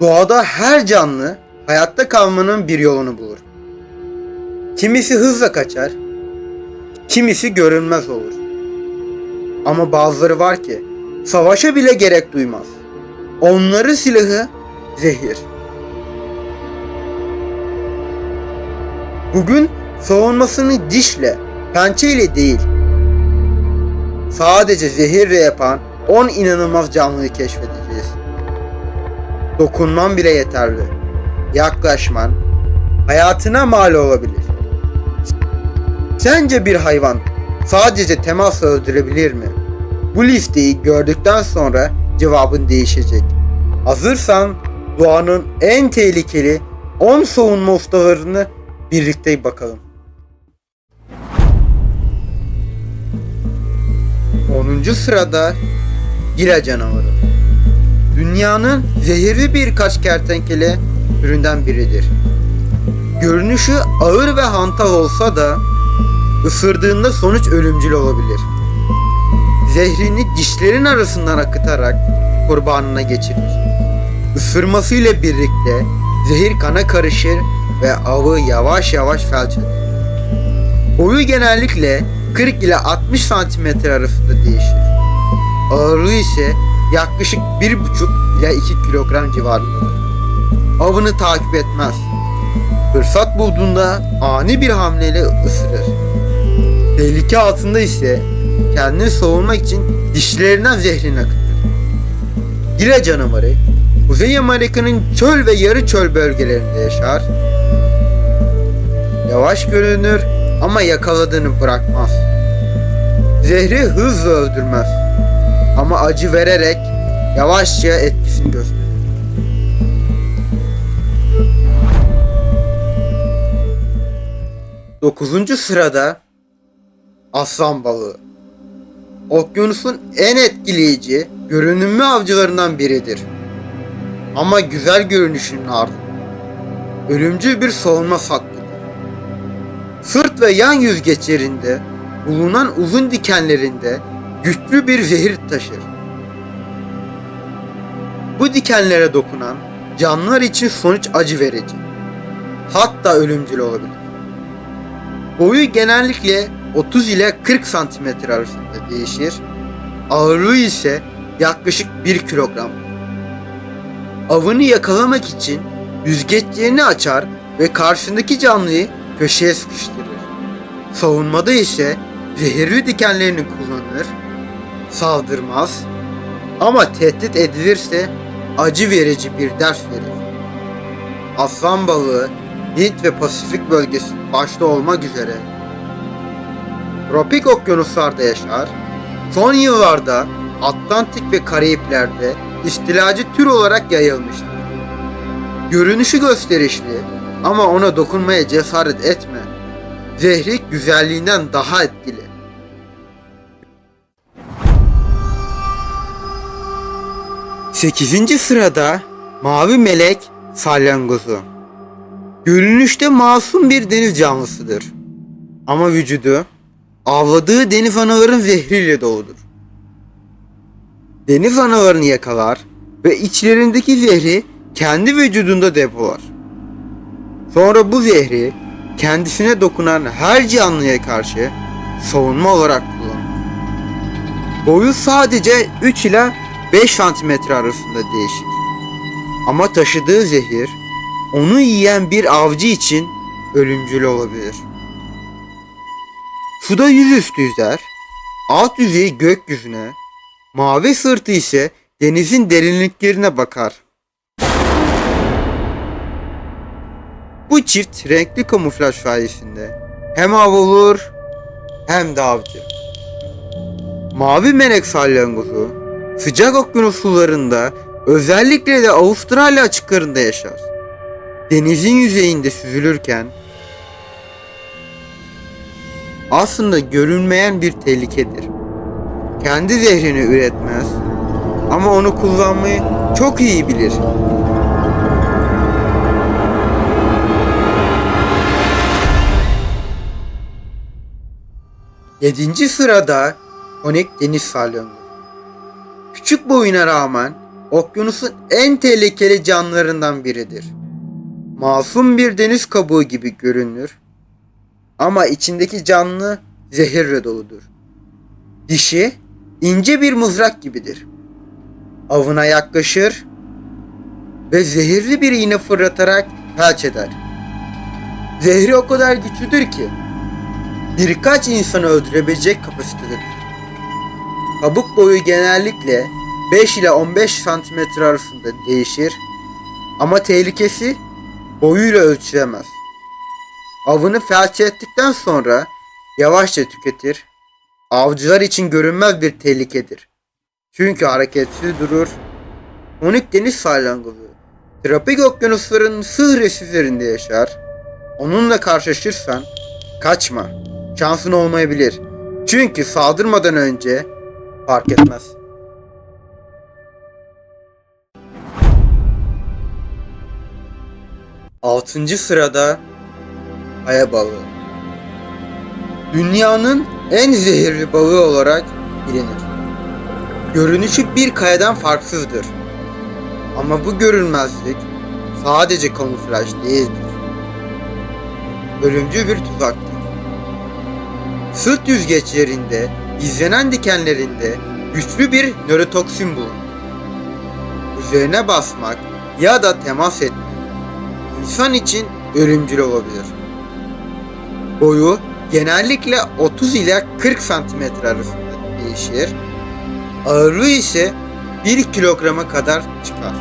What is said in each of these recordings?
Doğada her canlı hayatta kalmanın bir yolunu bulur. Kimisi hızla kaçar, kimisi görünmez olur. Ama bazıları var ki savaşa bile gerek duymaz. Onların silahı zehir. Bugün savunmasını dişle, pençeyle değil, sadece zehirle yapan 10 inanılmaz canlıyı keşfedeceğiz. Dokunman bile yeterli. Yaklaşman hayatına mal olabilir. Sence bir hayvan sadece temasla öldürebilir mi? Bu listeyi gördükten sonra cevabın değişecek. Hazırsan doğanın en tehlikeli 10 savunma ustalarını birlikte bakalım. 10. sırada Gila canavarı. Dünyanın zehirli birkaç kertenkele türünden biridir. Görünüşü ağır ve hantal olsa da ısırdığında sonuç ölümcül olabilir. Zehrini dişlerin arasından akıtarak kurbanına geçirir. Isırmasıyla birlikte zehir kana karışır ve avı yavaş yavaş felç eder. Boyu genellikle 40 ile 60 santimetre arasında değişir. Ağırlığı ise yaklaşık 1,5 ile 2 kilogram civarındadır. Avını takip etmez. Fırsat bulduğunda ani bir hamleyle ısırır. Tehlike altında ise kendini savunmak için dişlerinden zehrini akıtır. Gila canavarı Kuzey Amerika'nın çöl ve yarı çöl bölgelerinde yaşar. Yavaş görünür ama yakaladığını bırakmaz. Zehri hızla öldürmez ama acı vererek yavaşça etkisini gösterir. Dokuzuncu sırada aslan balığı. Okyanusun en etkileyici, görünümlü avcılarından biridir. Ama güzel görünüşünün ardında ölümcül bir savunma saklıdır. Sırt ve yan yüzgeçlerinde bulunan uzun dikenlerinde güçlü bir zehir taşır. Bu dikenlere dokunan canlılar için sonuç acı verici. Hatta ölümcül olabilir. Boyu genellikle 30 ile 40 santimetre arasında değişir. Ağırlığı ise yaklaşık 1 kilogram. Avını yakalamak için yüzgeçlerini açar ve karşısındaki canlıyı köşeye sıkıştırır. Savunmada ise zehirli dikenlerini kullanır, saldırmaz ama tehdit edilirse acı verici bir ders verir. Aslan balığı Hint ve Pasifik bölgesi başta olmak üzere tropik okyanuslarda yaşar. Son yıllarda Atlantik ve Karayipler'de istilacı tür olarak yayılmıştır. Görünüşü gösterişli ama ona dokunmaya cesaret etme. Zehri güzelliğinden daha etkili. Sekizinci sırada mavi melek salyangozu. Görünüşte masum bir deniz canlısıdır. Ama vücudu avladığı deniz anaların zehriyle doludur. Deniz analarını yakalar ve içlerindeki zehri kendi vücudunda depolar. Sonra bu zehri kendisine dokunan her canlıya karşı savunma olarak kullanır. Boyu sadece 3 ila 5 santimetre arasında değişir. Ama taşıdığı zehir onu yiyen bir avcı için ölümcül olabilir. Suda yüzüstü yüzer, alt yüzeyi gökyüzüne, mavi sırtı ise denizin derinliklerine bakar. Bu çift renkli kamuflaj sayesinde hem av olur hem de avcı. Mavi melek salyangozu sıcak okyanus sularında özellikle de Avustralya açıklarında yaşar. Denizin yüzeyinde süzülürken aslında görünmeyen bir tehlikedir. Kendi zehrini üretmez ama onu kullanmayı çok iyi bilir. Yedinci sırada Konik Deniz Salyangozu. Küçük boyuna rağmen okyanusun en tehlikeli canlılarından biridir. Masum bir deniz kabuğu gibi görünür ama içindeki canlı zehirle doludur. Dişi ince bir mızrak gibidir. Avına yaklaşır ve zehirli bir iğne fırlatarak felç eder. Zehri o kadar güçlüdür ki birkaç insanı öldürebilecek kapasitededir. Kabuk boyu genellikle 5 ile 15 santimetre arasında değişir ama tehlikesi boyuyla ölçülemez. Avını felç ettikten sonra yavaşça tüketir. Avcılar için görünmez bir tehlikedir. Çünkü hareketsiz durur. Tonik deniz salyangozu. Tropik okyanusların sığ resiflerinde yaşar. Onunla karşılaşırsan kaçma. Şansın olmayabilir. Çünkü saldırmadan önce fark etmez. Altıncı sırada Aya balığı. Dünyanın en zehirli balığı olarak bilinir. Görünüşü bir kayadan farksızdır. Ama bu görünmezlik sadece kamuflaj değildir. Ölümcül bir tuzaktır. Sırt yüzgeçlerinde, gizlenen dikenlerinde güçlü bir nörotoksin bulunur. Üzerine basmak ya da temas etmek insan için ölümcül olabilir. Boyu genellikle 30 ile 40 santimetre arasında değişir. Ağırlığı ise 1 kilograma kadar çıkar.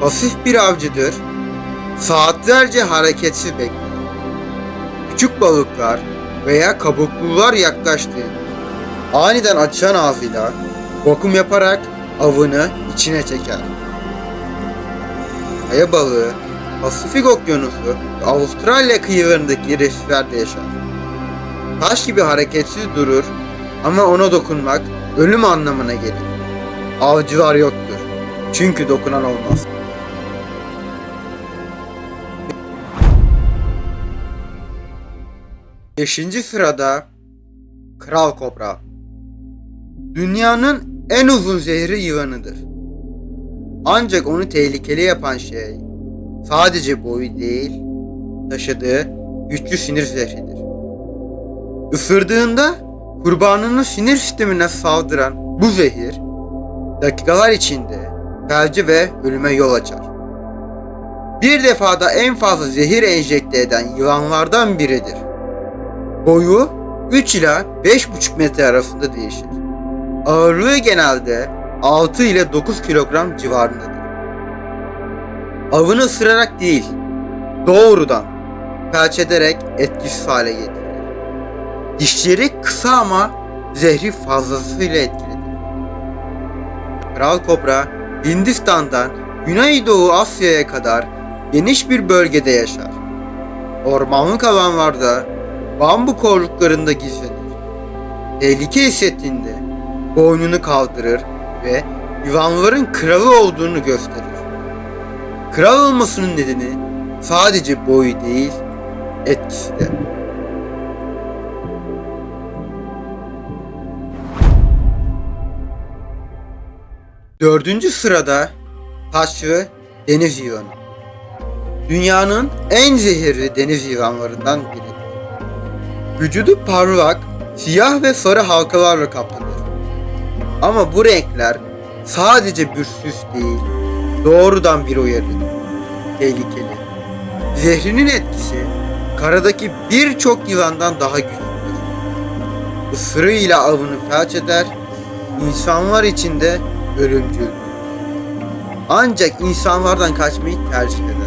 Pasif bir avcıdır. Saatlerce hareketsiz bekler. Küçük balıklar veya kabuklular yaklaştığında aniden açan ağzıyla vakum yaparak avını içine çeker. Kaya balığı Pasifik Okyanusu ve Avustralya kıyılarındaki resiflerde yaşar. Taş gibi hareketsiz durur ama ona dokunmak ölüm anlamına gelir. Avcılar yoktur. Çünkü dokunan olmaz. Beşinci sırada Kral Kobra. Dünyanın en uzun zehri yılanıdır. Ancak onu tehlikeli yapan şey sadece boyu değil, taşıdığı güçlü sinir zehridir. Isırdığında kurbanının sinir sistemine saldıran bu zehir dakikalar içinde felci ve ölüme yol açar. Bir defada en fazla zehir enjekte eden yılanlardan biridir. Boyu 3 ila 5,5 metre arasında değişir. Ağırlığı genelde 6 ile 9 kilogram civarındadır. Avını ısırarak değil, doğrudan felç ederek etkisiz hale getirir. Dişleri kısa ama zehri fazlasıyla etkilidir. Kral kobra Hindistan'dan Güneydoğu Asya'ya kadar geniş bir bölgede yaşar. Ormanlık alanlarda bambu korluklarında gizlenir. Tehlike hissettiğinde boynunu kaldırır ve yılanların kralı olduğunu gösterir. Kral olmasının nedeni sadece boyu değil, etkisi de. Dördüncü sırada taşlı deniz yılanı. Dünyanın en zehirli deniz yılanlarından biridir. Vücudu parlak, siyah ve sarı halkalarla kaplıdır. Ama bu renkler sadece bir süs değil, doğrudan bir uyarıdır. Tehlikeli. Zehrinin etkisi karadaki birçok yılandan daha güçlüdür. Isırığıyla avını felç eder, insanlar için de ölümcül. Ancak insanlardan kaçmayı tercih eder.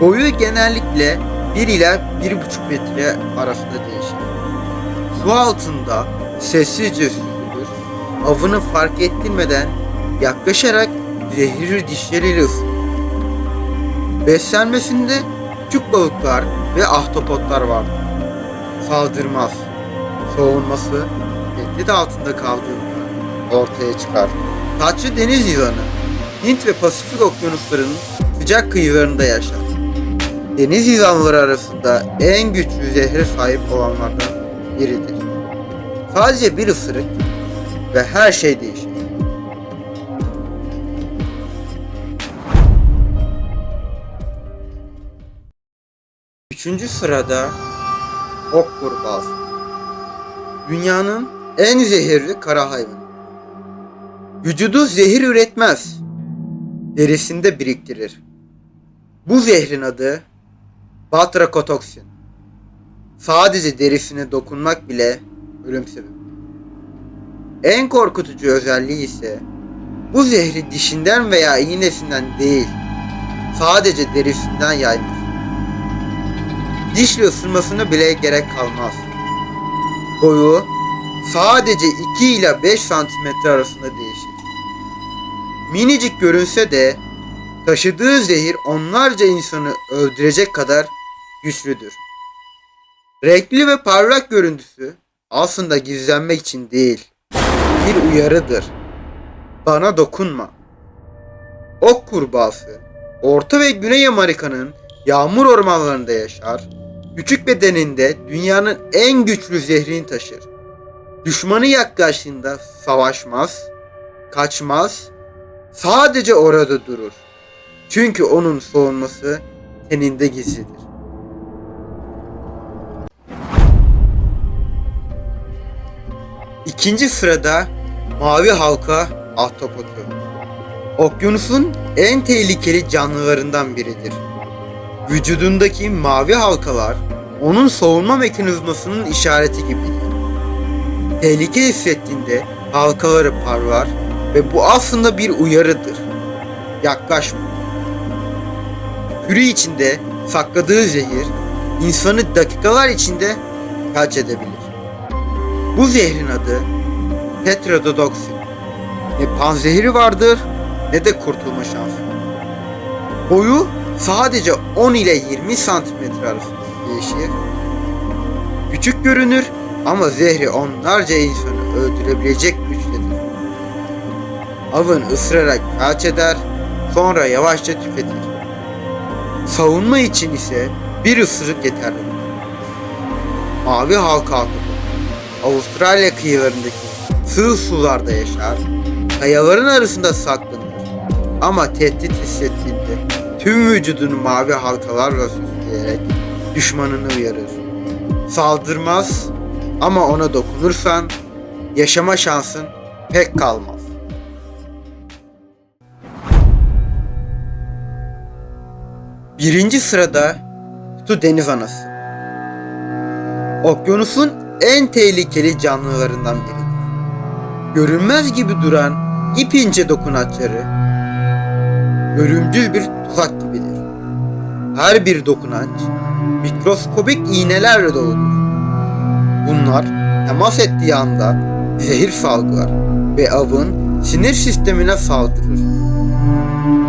Boyu genellikle 1 ile 1,5 metre arasında değişir. Su altında sessizce süzülür, avını fark ettirmeden yaklaşarak zehirli dişleriyle. Beslenmesinde küçük balıklar ve ahtapotlar vardır. Saldırmaz. Soğunması tehdit altında kaldığında ortaya çıkar. Taçlı deniz yılanı Hint ve Pasifik okyanuslarının sıcak kıyılarında yaşar deniz yılanları arasında en güçlü zehre sahip olanlardan biridir. Sadece bir ısırık ve her şey değişir. Üçüncü sırada ok kurbağası. Dünyanın en zehirli kara hayvanı. Vücudu zehir üretmez, derisinde biriktirir. Bu zehrin adı Batracotoksin. Sadece derisine dokunmak bile ölüm sebebi. En korkutucu özelliği ise bu zehri dişinden veya iğnesinden değil, sadece derisinden yaymaz. Dişle ısırmasına bile gerek kalmaz. Boyu sadece 2 ile 5 santimetre arasında değişir. Minicik görünse de taşıdığı zehir onlarca insanı öldürecek kadar güçlüdür. Renkli ve parlak görüntüsü aslında gizlenmek için değil, bir uyarıdır. Bana dokunma. Ok kurbağası, Orta ve Güney Amerika'nın yağmur ormanlarında yaşar, küçük bedeninde dünyanın en güçlü zehrini taşır. Düşmanı yaklaştığında savaşmaz, kaçmaz, sadece orada durur. Çünkü onun soğunması teninde gizlidir. İkinci sırada mavi halka ahtapotu. Okyanusun en tehlikeli canlılarından biridir. Vücudundaki mavi halkalar onun savunma mekanizmasının işareti gibidir. Tehlike hissettiğinde halkaları parlar ve bu aslında bir uyarıdır. Yaklaşma. Hürü içinde sakladığı zehir insanı dakikalar içinde felç edebilir. Bu zehrin adı tetradodoksin. Ne panzehiri vardır ne de kurtulma şansı. Boyu sadece 10 ile 20 santimetre arasında değişir. Küçük görünür ama zehri onlarca insanı öldürebilecek güçtedir. Avın ısırarak felç eder, sonra yavaşça tüketir. Savunma için ise bir ısırık yeterli. Mavi halka ahtapot, Avustralya kıyılarındaki sığ sularda yaşar, kayaların arasında saklanır. Ama tehdit hissettiğinde tüm vücudunu mavi halkalarla süsleyerek düşmanını uyarır. Saldırmaz ama ona dokunursan yaşama şansın pek kalmaz. Birinci sırada kutu deniz anası. Okyanusun en tehlikeli canlılarından biridir. Görünmez gibi duran ip ince dokunaçları ölümcül bir tuzak gibidir. Her bir dokunaç mikroskobik iğnelerle doludur. Bunlar temas ettiği anda zehir salgılar ve avın sinir sistemine saldırır.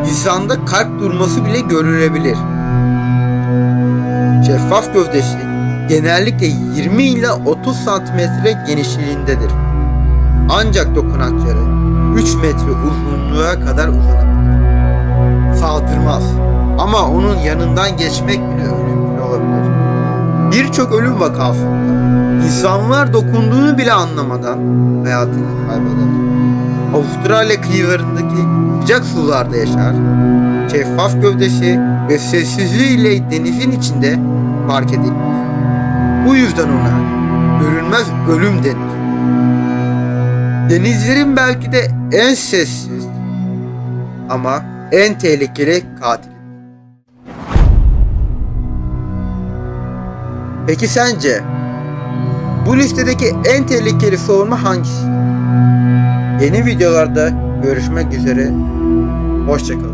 İnsanda kalp durması bile görülebilir. Şeffaf gövdesi genellikle 20 ile 30 santimetre genişliğindedir. Ancak dokunakları 3 metre uzunluğa kadar uzanabilir. Saldırmaz ama onun yanından geçmek bile ölümcül olabilir. Birçok ölüm vakasında insanlar dokunduğunu bile anlamadan hayatını kaybeder. Avustralya kıyılarındaki sıcak sularda yaşar. Şeffaf gövdesi ve sessizliğiyle denizin içinde fark edilmez. Bu yüzden ona görünmez ölüm denir. Denizlerin belki de en sessiz ama en tehlikeli katil. Peki sence bu listedeki en tehlikeli savunma hangisi? Yeni videolarda görüşmek üzere. Hoşçakalın.